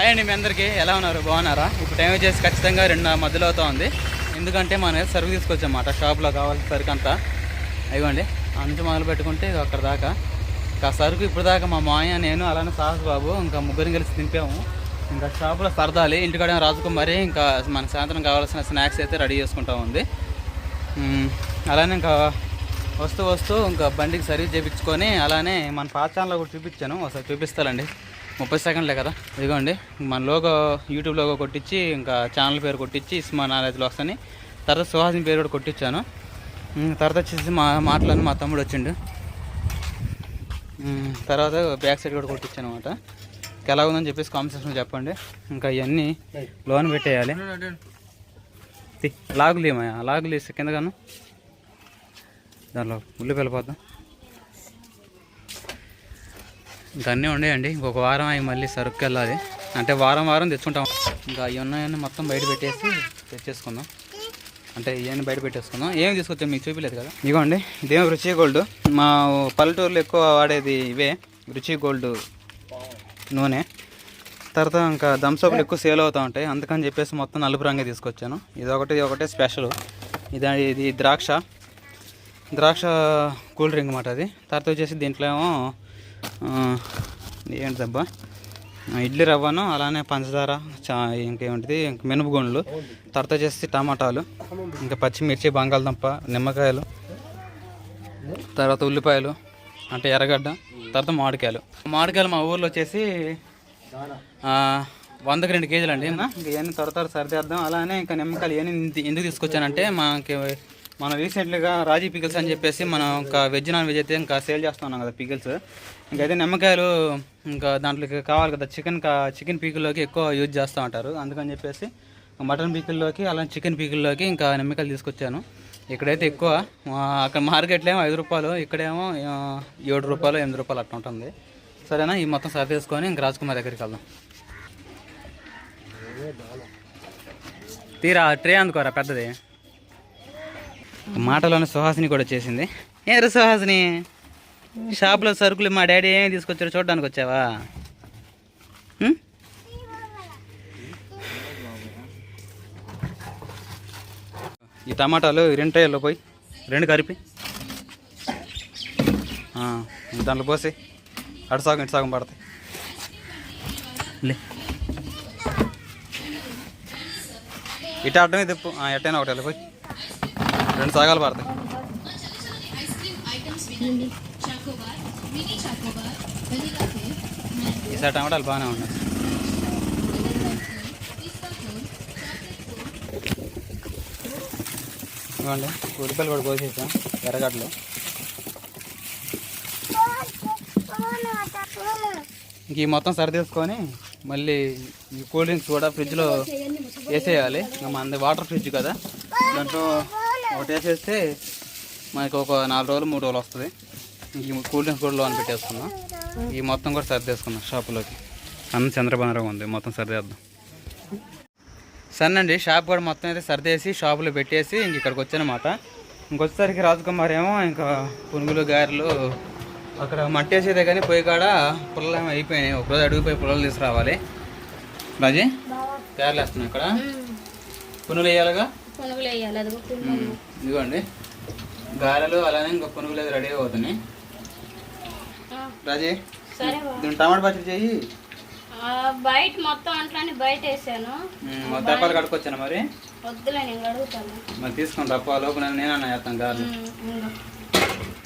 Hi అండి మీ అందరికీ. ఎలా ఉన్నారు? బాగున్నారా? ఇప్పుడు టైం వచ్చేసి ఖచ్చితంగా రెండు మధ్యలో అవుతా ఉంది ఎందుకంటే మనం సరుకు తీసుకొచ్చామాట షాప్లో కావాల్సిన సరుకు అంతా. ఇవ్వండి అంచు మొదలు పెట్టుకుంటే అక్కడ దాకా. ఇంకా సరుకు ఇప్పుడు దాకా మా మాయ నేను అలానే సాహస్ బాబు ఇంకా ముగ్గురిని కలిసి తింపాము ఇంకా షాపులో సరదాలి. ఇంటికాడ రాజకుమారి ఇంకా మన సాయంత్రం కావాల్సిన స్నాక్స్ అయితే రెడీ చేసుకుంటా ఉంది. అలానే ఇంకా వస్తూ వస్తూ ఇంకా బండికి సర్వీస్ చేయించుకొని అలానే మన పాత ఛానల్లో కూడా చూపించాను. ఒకసారి చూపిస్తానండి ముప్పై సెకండ్లే కదా. ఇదిగోండి మన లోగో యూట్యూబ్ లోగో కొట్టించి ఇంకా ఛానల్ పేరు కొట్టించి ఇస్మా నాలెడ్జ్లో అని తర్వాత సుహాసిని పేరు కూడా కొట్టించాను. తర్వాత వచ్చేసి మా మాటలను మా తమ్ముడు వచ్చిండు. తర్వాత బ్యాక్ సైడ్ కూడా కొట్టించాను అనమాట ఎలా ఉందని చెప్పేసి కామెంట్ సెక్షన్లో చెప్పండి. ఇంకా ఇవన్నీ లోన్ పెట్టేయాలి. లాగులేమయ్యా లాగులేసి కిందగాను కింద దానిలో ఉల్లి ఇంకా అన్నీ ఉండేయండి. ఇంకొక వారం అవి మళ్ళీ సరుకు వెళ్ళాలి. అంటే వారం వారం తెచ్చుకుంటాం. ఇంకా అవి ఉన్నాయని మొత్తం బయట పెట్టేసి తెచ్చేసుకుందాం. అంటే ఇవన్నీ బయట పెట్టేసుకుందాం. ఏమి తీసుకొచ్చాం మీకు చూపించలేదు కదా? ఇదిగోండి ఇదేమో రుచి గోల్డ్? మా పల్లెటూరులో ఎక్కువ వాడేది ఇవే రుచి గోల్డ్ నూనె. తర్వాత ఇంకా థమ్స్అప్లు ఎక్కువ సేల్ అవుతూ ఉంటాయి. అందుకని చెప్పేసి మొత్తం నలుపు రంగే తీసుకొచ్చాను. ఇది ఒకటి ఇది ఒకటే స్పెషల్. ఇది ఇది ద్రాక్ష. ద్రాక్ష కూల్ డ్రింక్ అన్నమాట అది. తర్వాత వచ్చేసి దీంట్లో ఏమో ఏంటిదబ్బా ఇడ్లీ రవ్వను అలానే పంచదార చా ఇంకేమిటిది? ఇంక మినపగుండ్లు తర్వాత వచ్చేసి టమాటాలు ఇంకా పచ్చిమిర్చి బంగాళదుంప నిమ్మకాయలు తర్వాత ఉల్లిపాయలు అంటే ఎర్రగడ్డ తర్వాత మామిడికాయలు. మామిడికాయలు మా ఊర్లో వచ్చేసి వందకి రెండు కేజీలు అండి ఇంకా ఇవన్నీ త్వర త్వర సరిదేద్దాం అలానే ఇంకా నిమ్మకాయలు ఇవన్నీ ఎందుకు తీసుకొచ్చానంటే మనకి మనం రీసెంట్గా రాజీ పికిల్స్ అని చెప్పేసి మనం ఒక వెజ్ నాన్ వెజ్ అయితే ఇంకా సేల్ చేస్తున్నాం కదా పికిల్స్. ఇంకైతే నిమ్మకాయలు ఇంకా దాంట్లోకి కావాలి కదా చికెన్ కా చికెన్ పీకుల్లోకి ఎక్కువ యూజ్ చేస్తూ ఉంటారు. అందుకని చెప్పేసి మటన్ పీకుల్లోకి అలానే చికెన్ పీకుల్లోకి ఇంకా నిమ్మకాయలు తీసుకొచ్చాను. ఇక్కడైతే ఎక్కువ అక్కడ మార్కెట్లో ఏమో ఐదు రూపాయలు ఇక్కడేమో ఏడు రూపాయలు ఎనిమిది రూపాయలు అట్లా ఉంటుంది. సరేనా? ఈ మొత్తం సరి తీసుకొని ఇంక రాజ్కుమార్ దగ్గరికి వెళ్దాం. తీరా ట్రే అందుకోరా పెద్దది. మాటలోనే సుహాసిని కూడా చేసింది. ఏరు సుహాసిని? షాప్లో సరుకులు మా డాడీ ఏమి తీసుకొచ్చారో చూడడానికి వచ్చావా? ఈ టమాటాలు రెండు ట్రేలో పోయి రెండు కరిపి. దాంట్లో పోసి అటు సగం ఇటు సగం పడతాయి. లే. ఇటు అడ్డమే తిప్పు. ఎట్టైనా ఒకటి వెళ్ళిపోయి రెండు సగాలు పడతాయి. ఈసారి టమాటాలు బాగానే ఉన్నాయి. ఇవ్వండి ఉల్లిపాయలు కూడా కోసేసాం ఎర్రగడ్డలు. ఇంక ఈ మొత్తం సరిదేసుకొని మళ్ళీ ఈ కూల్ డ్రింక్స్ కూడా ఫ్రిడ్జ్లో వేసేయాలి. ఇంకా మనది వాటర్ ఫ్రిడ్జ్ కదా. దాంట్లో ఒకటి వేసేస్తే మనకి ఒక నాలుగు రోజులు మూడు రోజులు వస్తుంది. ఇంక కూల్ డ్రింక్స్ కూడా లోన్ పెట్టేసుకుందాం ఈ మొత్తం కూడా సర్దేసుకుందాం షాపులోకి. అన్న చంద్రబాబు ఉంది మొత్తం సర్దేద్దాం. సరేనండి షాప్ కూడా మొత్తం అయితే సర్దేసి షాపులో పెట్టేసి ఇంక ఇక్కడికి వచ్చానమాట. ఇంకొచ్చేసరికి రాజకుమార్ ఏమో ఇంకా పునుగులు గారెలు అక్కడ మట్టేసేదే కానీ పోయి కాడ పుల్లలు ఏమో అయిపోయినాయి. ఒకరోజు అడుగుపోయి పుల్లలు తీసుకురావాలి. రాజీ గారెలు వేస్తున్నాం ఇక్కడ. పునుగులు వేయాలిగా? పునుగులు వేయాలి అది ఉమ్, ఇదిగోండి. గారెలు అలానే ఇంకా పునుగులు రెడీ అవుతున్నాయి రాజీ. దీన్ని టమాటా పచ్చడి చేయి. ఆ, బయట మొత్తం అంట్లానే బయట వేసాను. మొత్తం తెప్పాలు కడుక్కొచ్చాను మరి? వద్దులే నేను అడుగుతాను మరి తీసుకొని రప్ప లోపు నేను నేనన్నా చేస్తాను గారెలు.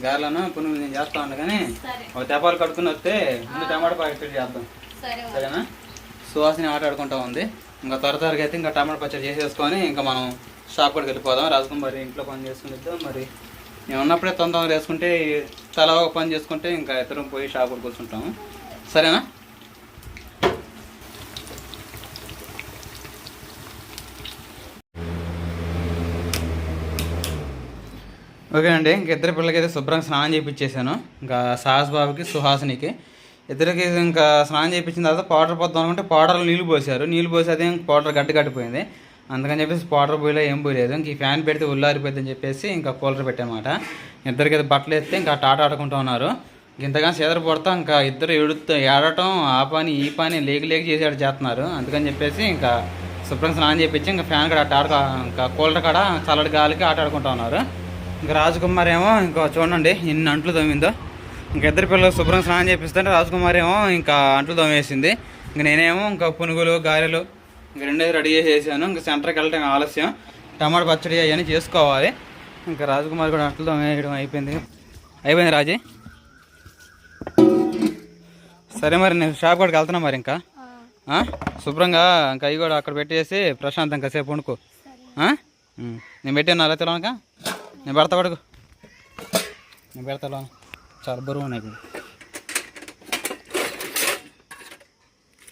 గారెలను పునుగులు నేను చేస్తా ఉన్నా కానీ సరే. ఒక తెపాలు కడుక్కుని వస్తే ముందు టమాటా పచ్చడి చేద్దాం. సరేనా? సువాసిని ఆట ఆడుకుంటా ఉంది. ఇంకా త్వర త్వరగా అయితే ఇంకా టమాటా పచ్చడి చేసేసుకొని ఇంకా మనం షాప్ కూడా వెళ్ళిపోదాం రాజకుమారి ఇంట్లో పని చేసుకునిద్దాం మరి నేను ఉన్నప్పుడే తొందరగా వేసుకుంటే తలా ఒక పని చేసుకుంటే ఇంకా ఇద్దరం పోయి షాప్ కూడా కూర్చుంటాము. సరేనా? ఓకే అండి ఇంక ఇద్దరు పిల్లలకి అయితే శుభ్రంగా స్నానం చేయించేసాను ఇంకా సాహస్ బాబుకి సుహాసినికి. ఇద్దరికి ఇంకా స్నానం చేయించిన తర్వాత పౌడర్ పోద్దాం అనుకుంటే పౌడర్లో నీళ్ళు పోసారు. నీళ్ళు పోసి అదే పౌడర్ గట్టి గట్టిపోయింది అందుకని చెప్పేసి పౌడర్ పోయిలో ఏం పోయలేదు. ఇంక ఈ ఫ్యాన్ పెడితే ఉల్లారిపోయింది అని చెప్పేసి ఇంకా కూలర్ పెట్టామాట. ఇద్దరికి అయితే బట్టలు ఎత్తే ఇంకా టాట ఆడుకుంటూ ఉన్నారు. ఇంతగా సేదర పడతా ఇంకా ఇద్దరు ఏడుతూ ఏడటం ఆ పని ఈ పని లేకి లేకి చేసేట చేస్తున్నారు. అందుకని చెప్పేసి ఇంకా శుభ్రంగా స్నానం చేపించి ఇంకా ఫ్యాన్ కాడ ఆట ఇంకా కూలర్ కాడ చల్లటి గాలికి ఆట ఆడుకుంటా ఉన్నారు. ఇంకా రాజకుమార్ ఏమో ఇంకా చూడండి ఎన్ని అంట్లు తోమిందో. ఇంకా ఇద్దరు పిల్లలు శుభ్రం స్నానం చేపిస్తుంటే రాజకుమార్ ఏమో ఇంకా అంట్లు తోమేసింది. ఇంకా నేనేమో ఇంకా పునుగులు గారెలు ఇంకా రెండేది రెడీ చేసేసాను. ఇంకా సెంటర్కి వెళ్ళటం ఆలస్యం. టమాటా పచ్చడి అవన్నీ చేసుకోవాలి. ఇంకా రాజకుమార్ కూడా అట్లతో వేయడం అయిపోయింది. అయిపోయింది రాజీ? సరే మరి నేను షాప్ కాడికి వెళ్తున్నా మరి ఇంకా. శుభ్రంగా ఇంకా అవి కూడా అక్కడ పెట్టేసి ప్రశాంతం కాసేపు వండుకో నేను పెట్టాను అలా తెలవనక నేను పెడతా పడుకో. నేను పెడతా చాలా బరువు ఉన్నాయి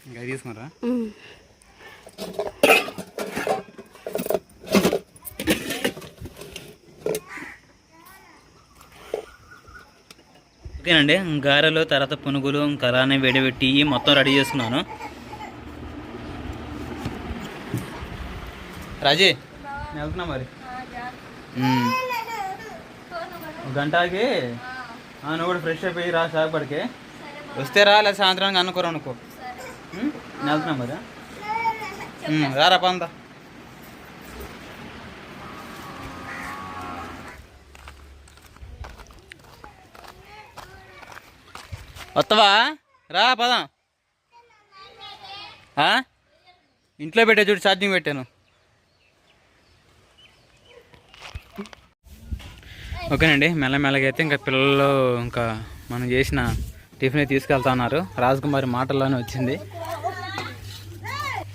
ఇంకా తీసుకున్నారా? ఓకేనండి. గారెలు తర్వాత పునుగులు ఇంకా అలానే వేడిపెట్టి మొత్తం రెడీ చేసుకున్నాను. రాజీ వెళ్తున్నా మరి. ఒక గంటకి ఆ, నువ్వు కూడా ఫ్రెష్ అయిపోయి రా షాప్ వస్తే రా లేదా సాయంత్రానికి అనుకోరు అనుకో వెళ్తున్నా మరి. రారా పందా. వస్తావా? రా పదం. ఇంట్లో పెట్టే చూడు ఛార్జింగ్ పెట్టాను. ఓకేనండి మెల్లమెల్లగా అయితే ఇంకా పిల్లలు ఇంకా మనం చేసిన టిఫిన్ తీసుకెళ్తా ఉన్నారు. రాజకుమారి మాటల్లోనే వచ్చింది.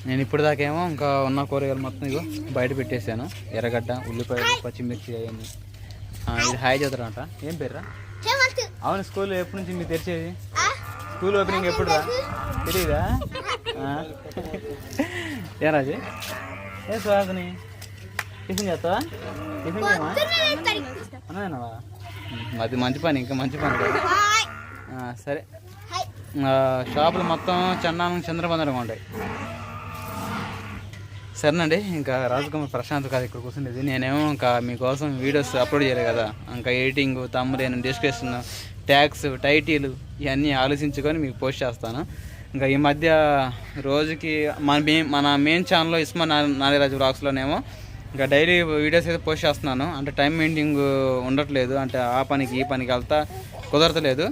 నేను ఇప్పుడు దాకేమో ఇంకా ఉన్న కూరగాయలు మొత్తం ఇగో బయట పెట్టేశాను. ఎర్రగడ్డ ఉల్లిపాయలు పచ్చిమిర్చి అవన్నీ. ఇది హాయ్ చదువురంట ఏం పేర్రా? అవును స్కూల్ ఎప్పటి నుంచి మీకు తెరిచేది స్కూల్ ఓపెనింగ్ ఎప్పుడు రా తెలియదా. ఏ రాజు? ఏ సుహాసిని? టిఫిన్ చేస్తావా? టిఫిన్ చేయమా? అది మంచి పని ఇంకా మంచి పని సరే. ఆ, షాపులు మొత్తం చందానం చంద్రబంధంగా ఉంటాయి. సరేనండి ఇంకా రాజకుమార్ ప్రశాంత్ కాదు ఇక్కడ కూర్చుండేది. నేనేమో ఇంకా మీకోసం వీడియోస్ అప్లోడ్ చేయలేదు కదా. ఇంకా ఎడిటింగ్ తమ్ములేను డిస్క్రిప్షన్ ట్యాక్స్ టైటిల్ ఇవన్నీ ఆలోచించుకొని మీకు పోస్ట్ చేస్తాను. ఇంకా ఈ మధ్య రోజుకి మన మెయిన్ మన మెయిన్ ఛానల్లో ఇస్మా నాగరాజు బ్లాగ్స్లోనేమో ఇంకా డైలీ వీడియోస్ అయితే పోస్ట్ చేస్తున్నాను. అంటే టైం మెయింటింగ్ ఉండట్లేదు. అంటే ఆ పనికి ఈ పనికి వెళ్తా కుదరతలేదు.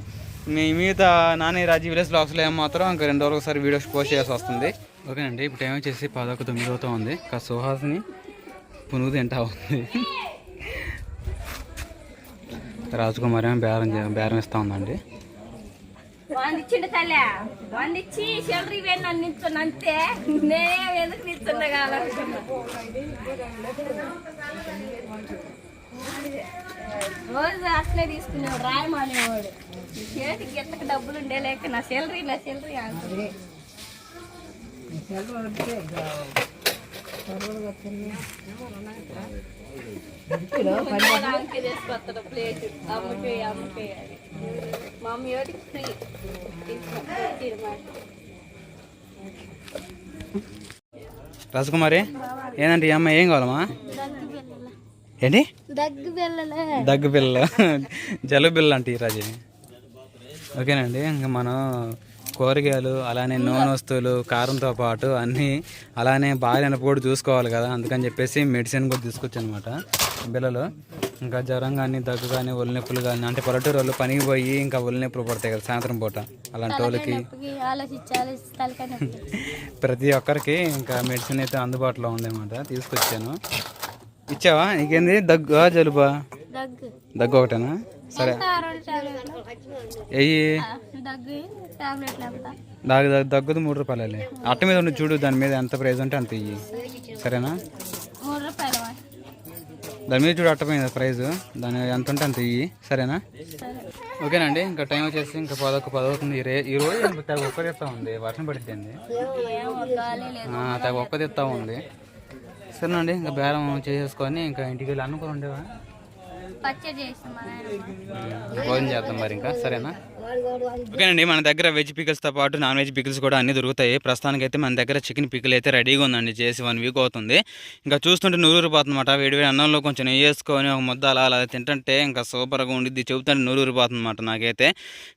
మీ మిగతా నాని రాజీ విలేజ్ బ్లాగ్స్లో ఏమో మాత్రం ఇంకా రెండు రోజులు ఒకసారి వీడియోస్ పోస్ట్ చేయాల్సి వస్తుంది. ఓకే అండి ఇప్పుడు టైం వచ్చేసి పదొక తొమ్మిది అవుతా ఉంది. ఇంకా సుహాస్ని పునుగు తింటా ఉంది. రాజకుమారి ఏమో బేరం బేరం ఇస్తా ఉందండి. వంద తల్లి. నన్ను అంతే. నేనే ఎందుకు రోజు అట్లే తీసుకునేవాడు రాయమానేవాడు. చేతికి గిత్తకు డబ్బులు ఉండే లేక నా సెలరీ నా సెలరీ అంటే తీసుకొస్తాడు ప్లేట్ అని మమ్మీ ఫ్రీ రాజకుమారి ఏంటంటే ఈ అమ్మాయి? ఏం కావాలమ్మా? ఏంటి? దగ్గు పిల్లలే దగ్గు పిల్ల జలుబు పిల్ల ఓకేనండి ఇంకా మనం కూరగాయలు అలానే నూనె వస్తువులు కారంతో పాటు అన్నీ అలానే బాగా కూడా చూసుకోవాలి కదా అందుకని చెప్పేసి మెడిసిన్ కూడా తీసుకొచ్చాను అనమాట పిల్లలు ఇంకా జ్వరం కానీ దగ్గు కానీ ఒళ్ళు నొప్పులు కానీ అంటే పల్లెటూరు వాళ్ళు పనికి పోయి ఇంకా ఒళ్ళు నొప్పులు పడతాయి కదా సాయంత్రం పూట అలాంటి వాళ్ళకి. ప్రతి ఒక్కరికి ఇంకా మెడిసిన్ అయితే అందుబాటులో ఉందన్నమాట తీసుకొచ్చాను. ఇచ్చావా? నీకేంది? దగ్గు జలుబా? దగ్గు ఒకటేనా? సరే. రెండు టాబ్లెట్లు ఎయ్యి దగ్గు దగ్గు దగ్గుది మూడు రూపాయలు అట్ట మీద ఉండి చూడు దాని మీద ఎంత ప్రైజ్ ఉంటే అంత ఇయ్యి. సరేనా? దాని మీద చూడు అట్ట మీద దాని ఎంత ఉంటే అంత ఇయ్యి. సరేనా? ఓకేనండి ఇంకా టైం వచ్చేసి ఇంకా పదొక పదవుతుంది. ఈ ఈ రోజు తెగ ఒక్క తెస్తా ఉంది? వర్షం పడుతుంది ఏమో తెగ ఒక్క తెస్తా ఉంది. సరేనండి ఇంకా బేరం చేసేసుకొని ఇంకా ఇంటికి వెళ్ళి అనుకుని ఉండేవా భోజనం చేద్దాం మరి ఇంకా సరేనా? ఓకేనండి మన దగ్గర వెజ్ పికిల్స్తో పాటు నాన్ వెజ్ పికిల్స్ కూడా అన్ని దొరుకుతాయి. ప్రస్తుతానికి అయితే మన దగ్గర చికెన్ పికిల్ అయితే రెడీగా ఉందండి చేసి వన్ వీక్ అవుతుంది. ఇంకా చూస్తుంటే నూరూరిపోతుందన్నమాట. వేడి వేడి అన్నంలో కొంచెం నెయ్యి వేసుకొని ఒక ముద్ద అలా అలా తింటుంటే ఇంకా సూపర్గా ఉండిద్ది చెబుతుంటే నూరూరిపోతుందన్నమాట నాకైతే.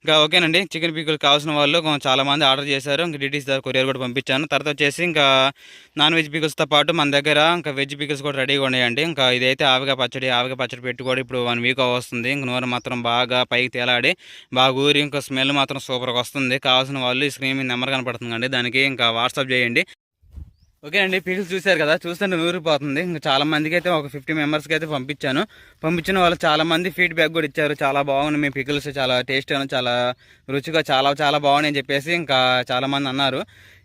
ఇంకా ఓకేనండి చికెన్ పికిల్ కావాల్సిన వాళ్ళు కొంచెం చాలా మంది ఆర్డర్ చేశారు. ఇంకా డీటెయిల్స్ ద్వారా కొరియర్ కూడా పంపించాను. తర్వాత వచ్చేసి ఇంకా నాన్ వెజ్ పికిల్స్తో పాటు మన దగ్గర ఇంకా వెజ్ పికిల్స్ కూడా రెడీగా ఉన్నాయండి. ఇంకా ఇదైతే ఆవిగా పచ్చడి ఆవిగా పచ్చడి పెట్టి కూడా ఇప్పుడు వన్ వీక్ వస్తుంది. ఇంక నూనె మాత్రం బాగా పైకి తేలాడి బాగా ఊరి ఇంకా స్మెల్ మాత్రం సూపర్గా వస్తుంది. కావాల్సిన వాళ్ళు ఈ స్క్రీన్ మీద నెంబర్ కనపడుతుందండి. దానికి ఇంకా వాట్సాప్ చేయండి. ఓకే అండి పికిల్స్ చూశారు కదా చూస్తుంటే నూరిపోతుంది. ఇంకా చాలా మందికి అయితే ఒక ఫిఫ్టీ మెంబర్స్కి అయితే పంపించాను. పంపించిన వాళ్ళు చాలా మంది ఫీడ్బ్యాక్ కూడా ఇచ్చారు. చాలా బాగుంది మీ పికిల్స్ చాలా టేస్ట్ చాలా రుచిగా చాలా చాలా బాగున్నాయి అని చెప్పేసి ఇంకా చాలామంది అన్నారు.